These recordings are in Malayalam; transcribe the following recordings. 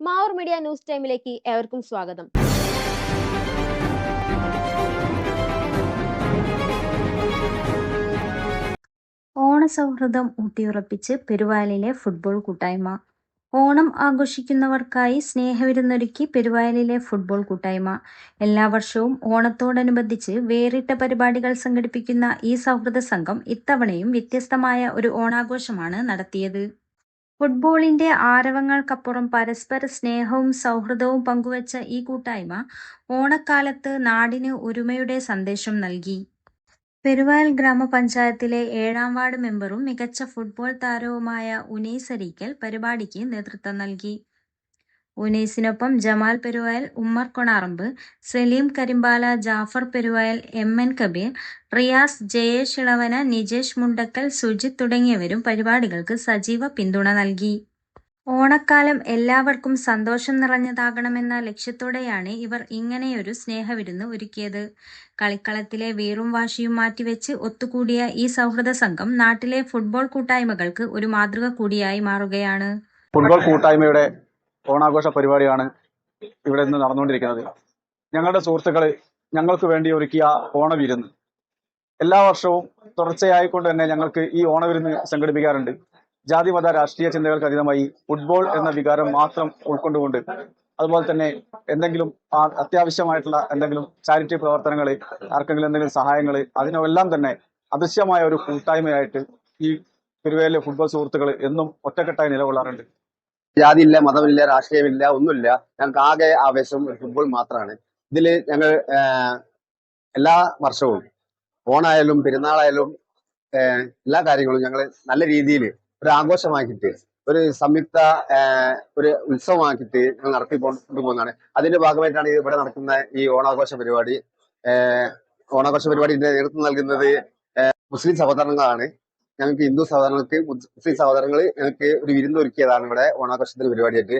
മാവൂർ മീഡിയ ന്യൂസ് ടൈമിലേക്ക് ഏവർക്കും സ്വാഗതം. ഓണസൗഹൃദം ഊട്ടിയുറപ്പിച്ച് പെരുവാലിലെ ഫുട്ബോൾ കൂട്ടായ്മ. ഓണം ആഘോഷിക്കുന്നവർക്കായി സ്നേഹവിരുന്നൊരുക്കി പെരുവാലിലെ ഫുട്ബോൾ കൂട്ടായ്മ. എല്ലാ വർഷവും ഓണത്തോടനുബന്ധിച്ച് വേറിട്ട പരിപാടികൾ സംഘടിപ്പിക്കുന്ന ഈ സൗഹൃദ സംഘം ഇത്തവണയും വ്യത്യസ്തമായ ഒരു ഓണാഘോഷമാണ് നടത്തിയത്. ഫുട്ബോളിന്റെ ആരവങ്ങൾക്കപ്പുറം പരസ്പര സ്നേഹവും സൗഹൃദവും പങ്കുവച്ച ഈ കൂട്ടായ്മ ഓണക്കാലത്ത് നാടിന് ഒരുമയുടെ സന്ദേശം നൽകി. പെരുവയൽ ഗ്രാമപഞ്ചായത്തിലെ ഏഴാം വാർഡ് മെമ്പറും മികച്ച ഫുട്ബോൾ താരവുമായ ഉനൈസരീക്കൽ പരിപാടിക്ക് നേതൃത്വം നൽകി. ഉനൈസിനൊപ്പം ജമാൽ പെരുവയൽ ഉമ്മർ കൊണാറമ്പ് സലീം കരിമ്പാല ജാഫർ പെരുവയൽ എം എൻ കബീർ റിയാസ് ജയേഷ് ഇളവന നിജേഷ് മുണ്ടക്കൽ സുജിത് തുടങ്ങിയവരും പരിപാടികൾക്ക് സജീവ പിന്തുണ നൽകി. ഓണക്കാലം എല്ലാവർക്കും സന്തോഷം നിറഞ്ഞതാകണമെന്ന ലക്ഷ്യത്തോടെയാണ് ഇവർ ഇങ്ങനെയൊരു സ്നേഹവിരുന്ന് ഒരുക്കിയത്. കളിക്കളത്തിലെ വീറും വാശിയും മാറ്റിവെച്ച് ഒത്തുകൂടിയ ഈ സൗഹൃദ സംഘം നാട്ടിലെ ഫുട്ബോൾ കൂട്ടായ്മകൾക്ക് ഒരു മാതൃക കൂടിയായി മാറുകയാണ്. ഫുട്ബോൾ കൂട്ടായ്മയുടെ ഓണാഘോഷ പരിപാടിയാണ് ഇവിടെ നിന്ന് നടന്നുകൊണ്ടിരിക്കുന്നത്. ഞങ്ങളുടെ സുഹൃത്തുക്കൾ ഞങ്ങൾക്ക് വേണ്ടി ഒരുക്കിയ ഓണവിരുന്ന്. എല്ലാ വർഷവും തുടർച്ചയായിക്കൊണ്ട് തന്നെ ഞങ്ങൾക്ക് ഈ ഓണവിരുന്ന് സംഘടിപ്പിക്കാറുണ്ട്. ജാതി മത രാഷ്ട്രീയ ചിന്തകൾക്ക് അതീതമായി ഫുട്ബോൾ എന്ന വികാരം മാത്രം ഉൾക്കൊണ്ടുകൊണ്ട് അതുപോലെ തന്നെ എന്തെങ്കിലും അത്യാവശ്യമായിട്ടുള്ള എന്തെങ്കിലും ചാരിറ്റി പ്രവർത്തനങ്ങൾ ആർക്കെങ്കിലും എന്തെങ്കിലും സഹായങ്ങൾ അതിനെല്ലാം തന്നെ അദൃശ്യമായ ഒരു കൂട്ടായ്മയായിട്ട് ഈ പെരുവേലിലെ ഫുട്ബോൾ സുഹൃത്തുക്കൾ എന്നും ഒറ്റക്കെട്ടായി നിലകൊള്ളാറുണ്ട്. ജാതിയില്ല മതമില്ല രാഷ്ട്രീയമില്ല ഒന്നുമില്ല. ഞങ്ങൾക്ക് ആകെ ആവേശം ഫുട്ബോൾ മാത്രമാണ് ഇതിൽ ഞങ്ങൾ എല്ലാ വർഷവും ഓണായാലും പെരുന്നാളായാലും എല്ലാ കാര്യങ്ങളും ഞങ്ങൾ നല്ല രീതിയിൽ ഒരു ആഘോഷമാക്കിയിട്ട് ഒരു സംയുക്ത ഒരു ഉത്സവമാക്കിയിട്ട് ഞങ്ങൾ നടത്തി കൊണ്ടുപോകുന്നതാണ് അതിന്റെ ഭാഗമായിട്ടാണ് ഇവിടെ നടക്കുന്ന ഈ ഓണാഘോഷ പരിപാടി. ഓണാഘോഷ പരിപാടിന്റെ നേതൃത്വം നൽകുന്നത് മുസ്ലിം സഹോദരങ്ങളാണ്. ഞങ്ങൾക്ക് ഹിന്ദു സഹോദരങ്ങൾക്ക് മുസ്ലിം സഹോദരങ്ങൾ ഞങ്ങൾക്ക് ഒരു വിരുന്ന് ഒരുക്കിയതാണ് ഇവിടെ ഓണാഘോഷത്തിന്റെ പരിപാടിയായിട്ട്.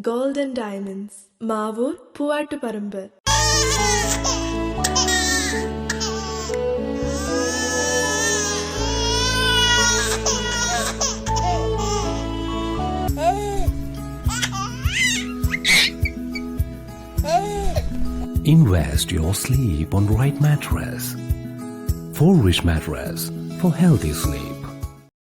gold and diamonds. Mavur Puvattuparumbu. Invest your sleep on right mattress. Four Rich Mattress for healthy sleep.